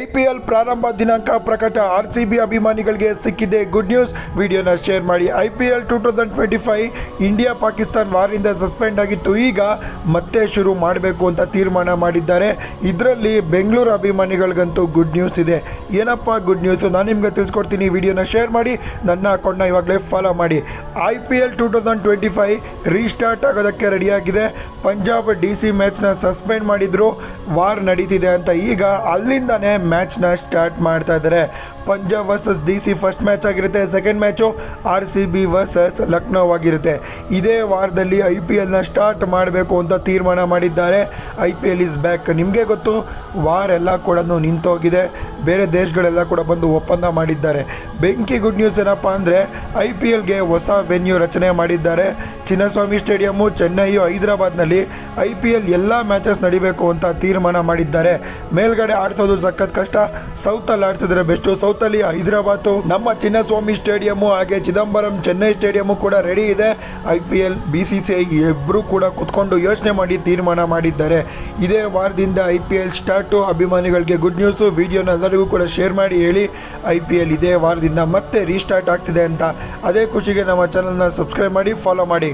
IPL ಪ್ರಾರಂಭ ದಿನಾಂಕ ಪ್ರಕಟ. ಆರ್ ಸಿ ಬಿ ಅಭಿಮಾನಿಗಳಿಗೆ ಸಿಕ್ಕಿದೆ ಗುಡ್ ನ್ಯೂಸ್ ವಿಡಿಯೋನ ಶೇರ್ ಮಾಡಿ. I P L two thousand twenty five India Pakistan ವಾರಿಂದ suspend ಆಗಿತ್ತು. ಈಗ ಮತ್ತೆ ಶುರು ಮಾಡಬೇಕು ಅಂತ ತೀರ್ಮಾನ ಮಾಡಿದ್ದಾರೆ. ಇದರಲ್ಲಿ ಬೆಂಗಳೂರು ಅಭಿಮಾನಿಗಳಿಗಂತೂ ಗುಡ್ ನ್ಯೂಸ್ ಇದೆ. ಏನಪ್ಪ ಗುಡ್ ನ್ಯೂಸ್ ನಾನು ನಿಮಗೆ ತಿಳಿಸ್ಕೊಡ್ತೀನಿ. ವಿಡಿಯೋನ ಶೇರ್ ಮಾಡಿ. ನನ್ನ ಅಕೌಂಟ್ನ ಇವಾಗಲೇ ಫಾಲೋ ಮಾಡಿ. I P L two thousand twenty five restart ಆಗೋದಕ್ಕೆ ರೆಡಿಯಾಗಿದೆ ಪಂಜಾಬ್ ಡಿ ಸಿ ಮ್ಯಾಚ್ನ ಸಸ್ಪೆಂಡ್ ಮಾಡಿದ್ರು. ವಾರ್ ನಡೀತಿದೆ ಅಂತ ಈಗ ಅಲ್ಲಿಂದನೇ ಮ್ಯಾಚ್ನ ಸ್ಟಾರ್ಟ್ ಮಾಡ್ತಾ ಇದ್ದಾರೆ Punjab versus D C first match ಆಗಿರುತ್ತೆ. Second match R C B versus Lucknow ಆಗಿರುತ್ತೆ. ಇದೇ ವಾರದಲ್ಲಿ ಐ ಪಿ ಎಲ್ನ ಸ್ಟಾರ್ಟ್ ಮಾಡಬೇಕು ಅಂತ ತೀರ್ಮಾನ ಮಾಡಿದ್ದಾರೆ. I P L is back ನಿಮಗೆ ಗೊತ್ತು ವಾರ್ ಎಲ್ಲ ಕೂಡ ನಿಂತೋಗಿದೆ. ಬೇರೆ ದೇಶಗಳೆಲ್ಲ ಕೂಡ ಬಂದು ಒಪ್ಪಂದ ಮಾಡಿದ್ದಾರೆ. ಬೆಂಕಿ ಗುಡ್ ನ್ಯೂಸ್ ಏನಪ್ಪ ಅಂದರೆ ಐ ಪಿ ಎಲ್ಗೆ ಹೊಸ ವೆನ್ಯೂ ರಚನೆ ಮಾಡಿದ್ದಾರೆ. ಚಿನ್ನಸ್ವಾಮಿ ಸ್ಟೇಡಿಯಮ್ಮು ಚೆನ್ನೈಯು ಹೈದರಾಬಾದ್ನಲ್ಲಿ ಐ ಪಿ ಎಲ್ ಎಲ್ಲ ಮ್ಯಾಚಸ್ ನಡಿಬೇಕು ಅಂತ ತೀರ್ಮಾನ ಮಾಡಿದ್ದಾರೆ. ಮೇಲ್ಗಡೆ ಆಡಿಸೋದು ಸಖತ್ ಕಷ್ಟ. ಸೌತಲ್ಲಿ ಆಡಿಸಿದ್ರೆ ಬೆಸ್ಟು ಸೌತಲ್ಲಿ ಹೈದರಾಬಾದ್. ನಮ್ಮ ಚಿನ್ನಸ್ವಾಮಿ ಸ್ಟೇಡಿಯಂ ಹಾಗೆ ಚಿದಂಬರಂ ಚೆನ್ನೈ ಸ್ಟೇಡಿಯಂ ಕೂಡ ರೆಡಿ ಇದೆ. I P L B C C I ಇಬ್ಬರು ಕೂಡ ಕುತ್ಕೊಂಡು ಯೋಚನೆ ಮಾಡಿ ತೀರ್ಮಾನ ಮಾಡಿದ್ದಾರೆ. ಇದೇ ವಾರದಿಂದ ಐ ಪಿ ಎಲ್ ಸ್ಟಾರ್ಟು. ಅಭಿಮಾನಿಗಳಿಗೆ ಗುಡ್ ನ್ಯೂಸು ವಿಡಿಯೋನ ಎಲ್ಲರಿಗೂ ಕೂಡ ಶೇರ್ ಮಾಡಿ ಹೇಳಿ. ಐ ಪಿ ಎಲ್ ಇದೇ ವಾರದಿಂದ ಮತ್ತೆ ರೀಸ್ಟಾರ್ಟ್ ಆಗ್ತಿದೆ ಅಂತ. ಅದೇ ಖುಷಿಗೆ ನಮ್ಮ ಚಾನಲ್ನ ಸಬ್ಸ್ಕ್ರೈಬ್ ಮಾಡಿ ಫಾಲೋ ಮಾಡಿ.